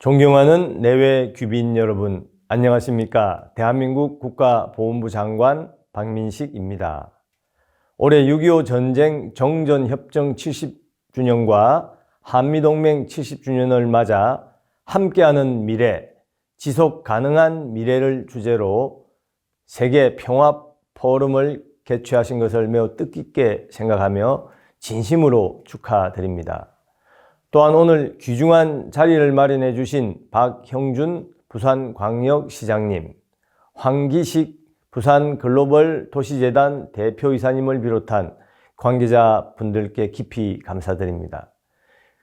존경하는 내외 귀빈 여러분, 안녕하십니까? 대한민국 국가보훈부 장관 박민식입니다. 올해 6.25 전쟁 정전협정 70주년과 한미동맹 70주년을 맞아 함께하는 미래, 지속 가능한 미래를 주제로 세계 평화 포럼을 개최하신 것을 매우 뜻깊게 생각하며 진심으로 축하드립니다. 또한 오늘 귀중한 자리를 마련해 주신 박형준 부산광역시장님, 황기식 부산 글로벌 도시재단 대표이사님을 비롯한 관계자분들께 깊이 감사드립니다.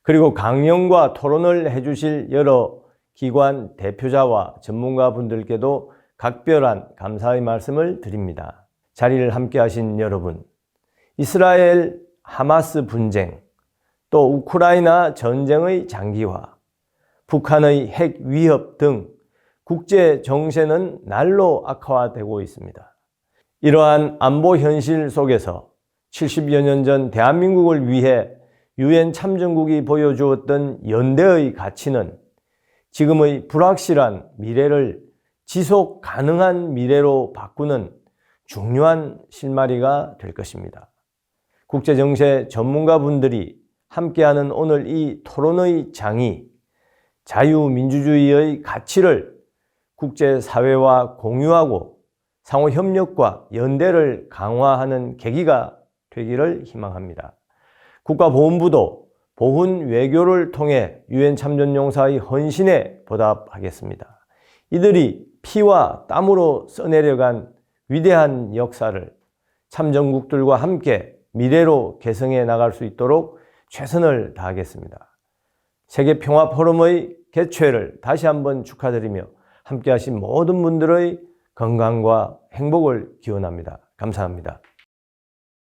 그리고 강연과 토론을 해주실 여러 기관 대표자와 전문가분들께도 각별한 감사의 말씀을 드립니다. 자리를 함께 하신 여러분, 이스라엘 하마스 분쟁, 또 우크라이나 전쟁의 장기화, 북한의 핵 위협 등 국제 정세는 날로 악화되고 있습니다. 이러한 안보 현실 속에서 70여 년 전 대한민국을 위해 유엔 참전국이 보여주었던 연대의 가치는 지금의 불확실한 미래를 지속 가능한 미래로 바꾸는 중요한 실마리가 될 것입니다. 국제정세 전문가분들이 함께하는 오늘 이 토론의 장이 자유민주주의의 가치를 국제사회와 공유하고 상호 협력과 연대를 강화하는 계기가 되기를 희망합니다. 국가보훈부도 보훈 외교를 통해 유엔 참전용사의 헌신에 보답하겠습니다. 이들이 피와 땀으로 써내려간 위대한 역사를 참전국들과 함께 미래로 개성해 나갈 수 있도록 최선을 다하겠습니다. 세계 평화 포럼의 개최를 다시 한번 축하드리며 함께 하신 모든 분들의 건강과 행복을 기원합니다. 감사합니다.